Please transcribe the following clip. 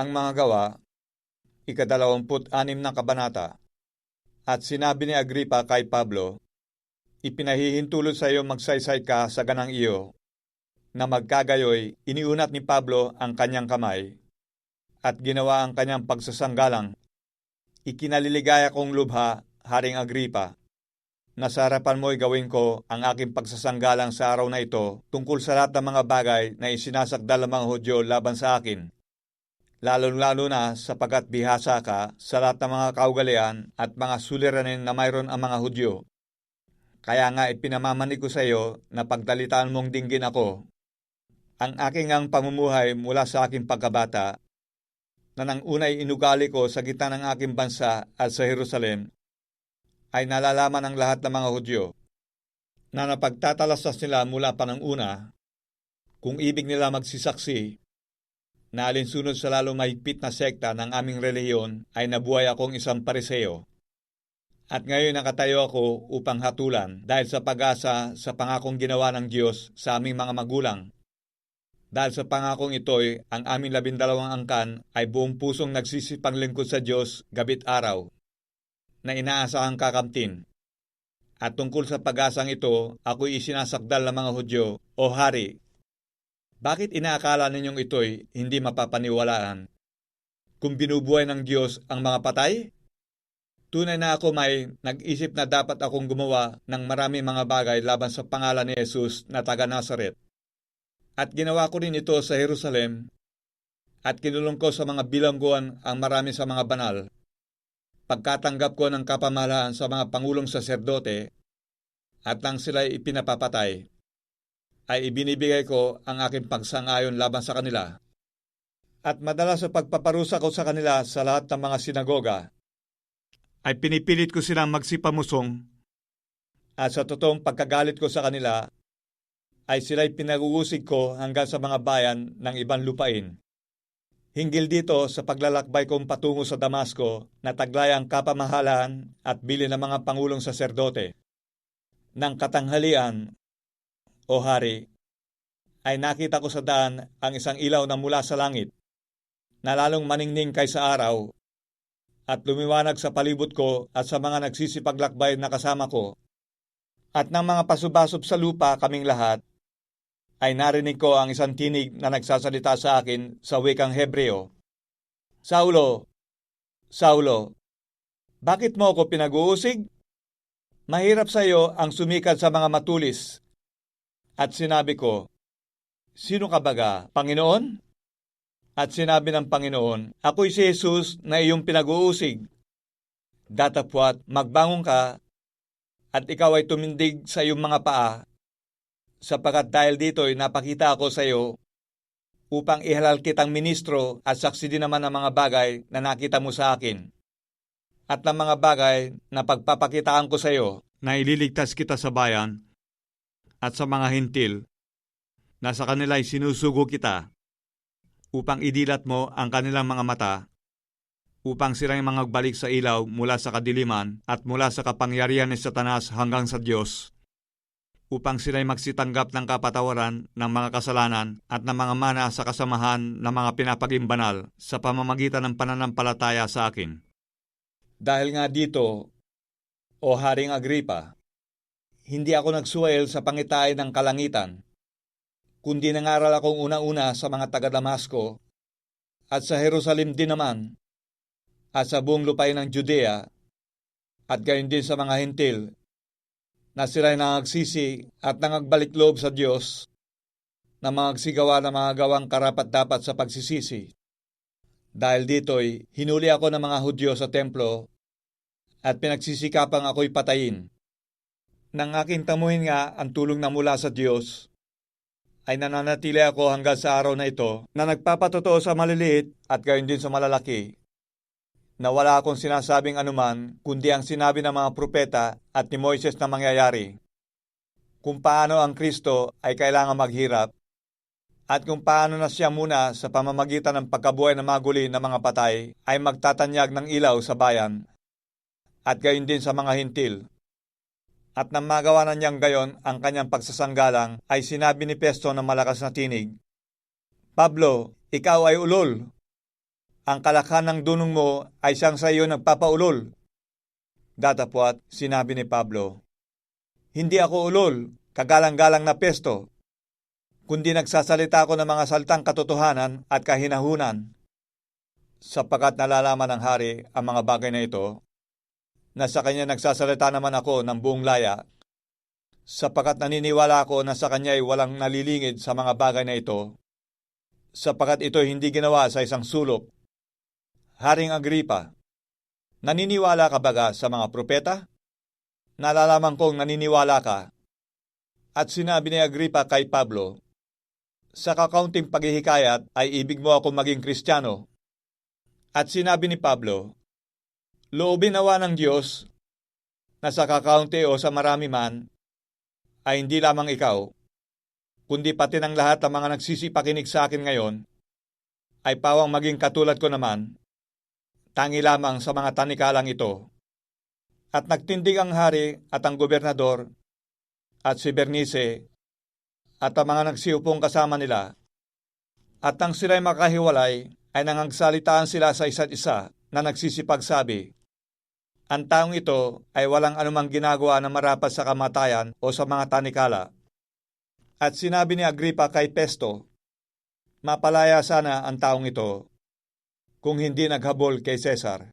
ang mga gawa, ikadalawamput anim na kabanata. At sinabi ni Agripa kay Pablo, Ipinahihintulot sa iyo magsaysay ka sa ganang iyo, na magkagayoy, iniunat ni Pablo ang kanyang kamay, at ginawa ang kanyang pagsasanggalang. Ikinaliligaya kong lubha, Haring Agripa, na sa harapan mo'y gawin ko ang aking pagsasanggalang sa araw na ito tungkol sa lahat ng mga bagay na isinasakdal ng mga Hudyo laban sa akin lalong-lalo na sapagat bihasa ka sa lahat ng mga kaugalian at mga suliranin na mayroon ang mga Hudyo. Kaya nga ipinamamani ko sa iyo na pagdalitaan mong dinggin ako. Ang aking ang pamumuhay mula sa aking pagkabata, na nang unay inugali ko sa gitna ng aking bansa at sa Jerusalem, ay nalalaman ng lahat ng mga Hudyo na napagtatalastas nila mula pa ng una kung ibig nila magsisaksi na alinsunod sa lalong mahigpit na sekta ng aming reliyon ay nabuhay akong isang pariseo. At ngayon nakatayo ako upang hatulan dahil sa pag-asa sa pangakong ginawa ng Diyos sa aming mga magulang. Dahil sa pangakong ito'y ang aming labindalawang angkan ay buong pusong nagsisipang lingkod sa Diyos gabit araw na inaasahang kakamtin. At tungkol sa pag-asang ito, ako'y isinasakdal ng mga Hudyo o hari bakit inaakala ninyong ito'y hindi mapapaniwalaan? Kung binubuhay ng Diyos ang mga patay? Tunay na ako may nag-isip na dapat akong gumawa ng marami mga bagay laban sa pangalan ni Jesus na taga Nazaret. At ginawa ko rin ito sa Jerusalem at kinulong ko sa mga bilangguan ang marami sa mga banal. Pagkatanggap ko ng kapamahalaan sa mga pangulong saserdote at nang sila'y ipinapapatay ay ibinibigay ko ang aking pagsangayon laban sa kanila. At madalas sa pagpaparusa ko sa kanila sa lahat ng mga sinagoga, ay pinipilit ko silang magsipamusong at sa totoong pagkagalit ko sa kanila, ay sila'y pinag-uusig ko hanggang sa mga bayan ng ibang lupain. Hinggil dito sa paglalakbay kong patungo sa Damasco na taglay ang kapamahalaan at bili ng mga pangulong saserdote. Nang katanghalian o hari, ay nakita ko sa daan ang isang ilaw na mula sa langit, na lalong maningning kaysa araw, at lumiwanag sa palibot ko at sa mga nagsisipaglakbay na kasama ko. At ng mga pasubasop sa lupa kaming lahat, ay narinig ko ang isang tinig na nagsasalita sa akin sa wikang Hebreo. Saulo, Saulo, bakit mo ako pinag-uusig? Mahirap sa iyo ang sumikat sa mga matulis at sinabi ko, Sino ka baga, Panginoon? At sinabi ng Panginoon, Ako'y si Jesus na iyong pinag-uusig. Datapwat, magbangon ka, at ikaw ay tumindig sa iyong mga paa, sapagat dahil dito'y napakita ako sa iyo upang ihalal kitang ministro at saksi din naman ng mga bagay na nakita mo sa akin. At ng mga bagay na pagpapakitaan ko sa iyo na ililigtas kita sa bayan at sa mga hintil, na sa kanila'y sinusugo kita, upang idilat mo ang kanilang mga mata, upang silang mangagbalik sa ilaw mula sa kadiliman at mula sa kapangyarihan ni Satanas hanggang sa Diyos, upang sila'y magsitanggap ng kapatawaran ng mga kasalanan at ng mga mana sa kasamahan ng mga pinapaging banal sa pamamagitan ng pananampalataya sa akin. Dahil nga dito, o Haring Agripa, hindi ako nagsuwail sa pangitain ng kalangitan, kundi nangaral akong una-una sa mga taga Damasco at sa Jerusalem din naman at sa buong lupain ng Judea at gayon din sa mga hintil na sila'y nangagsisi at nangagbalik loob sa Diyos na magsigawa ng mga gawang karapat-dapat sa pagsisisi. Dahil dito'y hinuli ako ng mga Hudyo sa templo at pinagsisikapang ako'y patayin nang aking tamuhin nga ang tulong na mula sa Diyos, ay nananatili ako hanggang sa araw na ito na nagpapatotoo sa maliliit at gayon din sa malalaki, na wala akong sinasabing anuman kundi ang sinabi ng mga propeta at ni Moises na mangyayari, kung paano ang Kristo ay kailangan maghirap, at kung paano na siya muna sa pamamagitan ng pagkabuhay ng maguli ng mga patay ay magtatanyag ng ilaw sa bayan, at gayon din sa mga hintil at nang magawa na niyang gayon ang kanyang pagsasanggalang, ay sinabi ni Pesto ng malakas na tinig, Pablo, ikaw ay ulol. ang kalakhan ng dunong mo ay siyang sa iyo nagpapaulol. Datapwat, sinabi ni Pablo, Hindi ako ulol, kagalang-galang na pesto, kundi nagsasalita ako ng mga saltang katotohanan at kahinahunan. Sapagkat nalalaman ng hari ang mga bagay na ito, na sa kanya nagsasalita naman ako ng buong laya, sapagkat naniniwala ako na sa kanya ay walang nalilingid sa mga bagay na ito, sapagkat ito hindi ginawa sa isang sulok. Haring Agripa, naniniwala ka baga sa mga propeta? Nalalaman kong naniniwala ka. At sinabi ni Agripa kay Pablo, Sa kakaunting paghihikayat ay ibig mo ako maging kristyano. At sinabi ni Pablo, Loobin nawa ng Diyos na sa kakaunti o sa marami man ay hindi lamang ikaw, kundi pati ng lahat ng mga nagsisipakinig sa akin ngayon, ay pawang maging katulad ko naman, tangi lamang sa mga tanikalang ito. At nagtindig ang hari at ang gobernador at si Bernice at ang mga nagsiupong kasama nila. At nang sila'y makahiwalay, ay nangagsalitaan sila sa isa't isa na nagsisipagsabi, Ang taong ito ay walang anumang ginagawa na marapat sa kamatayan o sa mga tanikala. At sinabi ni Agripa kay Pesto, Mapalaya sana ang taong ito kung hindi naghabol kay Cesar.